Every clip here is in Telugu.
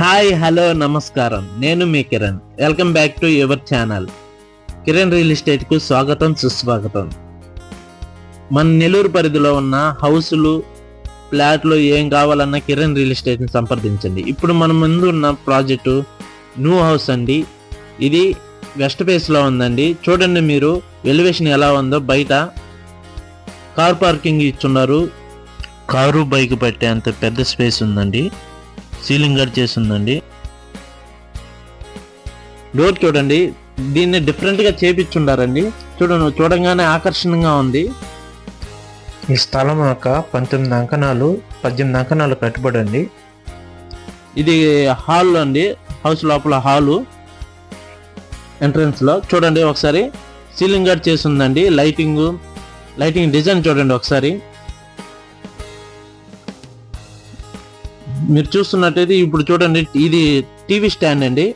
హాయ్ హలో నమస్కారం. నేను మీ Kiran. Welcome back to your channel. Kiran real ఎస్టేట్కు స్వాగతం సుస్వాగతం. మన నెల్లూరు పరిధిలో ఉన్న హౌసులు ఫ్లాట్లు ఏం కావాలన్నా కిరణ్ రియల్ ఎస్టేట్ని సంప్రదించండి. ఇప్పుడు మన ముందు ఉన్న ప్రాజెక్టు న్యూ హౌస్ అండి. ఇది వెస్ట్ ఫేస్లో ఉందండి. చూడండి మీరు ఎలివేషన్ ఎలా ఉందో బయట. కార్ పార్కింగ్ ఇచ్చున్నారు. కారు బైక్ పెట్టే అంత పెద్ద స్పేస్ ఉందండి. సీలింగ్ గడ్ చేసి ఉందండి డోర్ చూడండి దీన్ని డిఫరెంట్గా చేపించుండారండి చూడండి చూడంగానే ఆకర్షణగా ఉంది. ఈ స్థలం యొక్క పంతొమ్మిది అంకణాలు పద్దెనిమిది అంకణాలు కట్టుబడండి. ఇది హాల్ అండి హౌస్ లోపల హాలు ఎంట్రన్స్లో. చూడండి ఒకసారి సీలింగ్ గడ్ చేసి ఉందండి లైటింగ్ లైటింగ్ డిజైన్ చూడండి ఒకసారి. మీరు చూస్తున్నట్టయితే ఇప్పుడు చూడండి ఇది టీవీ స్టాండ్ అండి.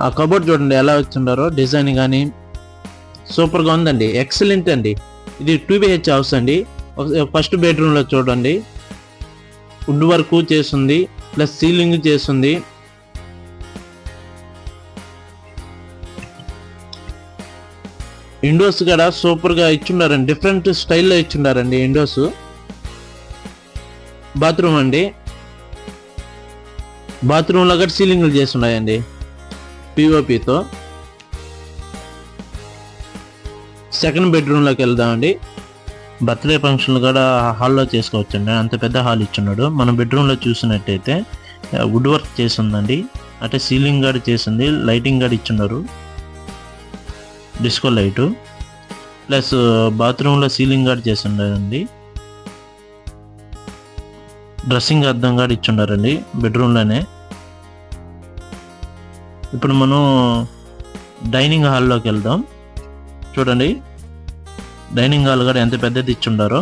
ఆ కబోర్డ్ చూడండి ఎలా వచ్చిండారో డిజైన్ కానీ సూపర్గా ఉందండి. ఎక్సలెంట్ అండి. ఇది టూ బిహెచ్ హౌస్ అండి. ఫస్ట్ బెడ్రూమ్లో చూడండి. వుడ్ వర్క్ చేస్తుంది ప్లస్ సీలింగ్ చేస్తుంది. విండోస్ కూడా సూపర్గా ఇచ్చిండారండి. డిఫరెంట్ స్టైల్లో ఇచ్చిండారండి విండోస్. బాత్రూమ్ అండి. బాత్రూంలో కూడా సీలింగ్లు చేసి ఉన్నాయండి. పిఓపితో సెకండ్ బెడ్రూమ్లోకి వెళ్దామండి. బర్త్డే ఫంక్షన్లు కూడా హాల్లో చేసుకోవచ్చండి. అంత పెద్ద హాల్ ఇచ్చున్నాడు. మనం బెడ్రూమ్లో చూసినట్టయితే వుడ్ వర్క్ చేసి ఉందండి అంటే సీలింగ్ గార్డ్ చేసింది. లైటింగ్ గార్డ్ ఇచ్చున్నారు. డిస్కో లైటు ప్లస్ బాత్రూంలో సీలింగ్ గార్డ్ చేసి ఉండదండి డ్రెస్సింగ్ అర్థం కూడా ఇచ్చుండారండి బెడ్రూమ్లోనే. ఇప్పుడు మనం డైనింగ్ హాల్లోకి వెళ్దాం. చూడండి డైనింగ్ హాల్ కూడా ఎంత పెద్దది ఇచ్చుండారో.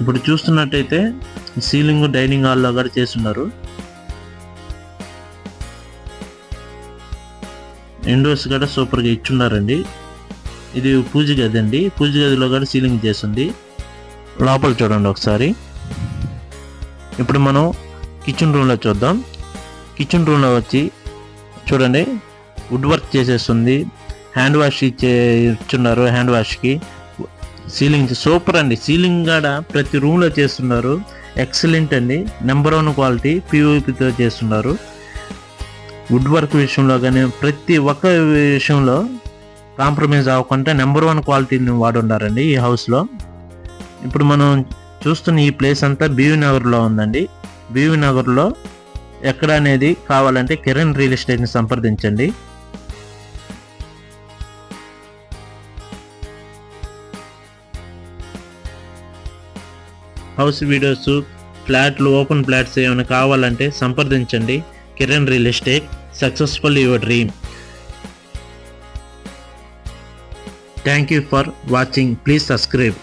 ఇప్పుడు చూస్తున్నట్టయితే సీలింగ్ డైనింగ్ హాల్లో కూడా చేస్తున్నారు. విండోస్ కూడా సూపర్గా ఇచ్చున్నారండి ఇది పూజ గది అండి. పూజ గదిలో కూడా సీలింగ్ చేసింది లోపల చూడండి ఒకసారి. ఇప్పుడు మనం కిచెన్ రూమ్లో చూద్దాం. కిచెన్ రూమ్లో వచ్చి చూడండి. వుడ్ వర్క్ చేసేస్తుంది. హ్యాండ్ వాష్ ఇచ్చే ఇచ్చున్నారు హ్యాండ్ వాష్కి సీలింగ్ సూపర్ అండి. సీలింగ్ కాడ ప్రతి రూమ్లో చేస్తున్నారు. ఎక్సలెంట్ అండి. నెంబర్ వన్ క్వాలిటీ పీఓపితో చేస్తున్నారు. వుడ్ వర్క్ విషయంలో కానీ ప్రతి ఒక్క విషయంలో కాంప్రమైజ్ అవ్వకుండా నెంబర్ వన్ క్వాలిటీని వాడుండారండి ఈ హౌస్లో ఇప్పుడు మనం చూస్తున్న ఈ ప్లేస్ అంతా బీవీ నగర్లో ఉందండి. బీవీ నగర్లో ఎక్కడ అనేది కావాలంటే కిరణ్ రియల్ ఎస్టేట్ని సంప్రదించండి. హౌస్ వీడియోస్ ఫ్లాట్లు ఓపెన్ ఫ్లాట్స్ ఏమైనా కావాలంటే సంప్రదించండి. Kiran real estate successful your dream. Thank you for watching please subscribe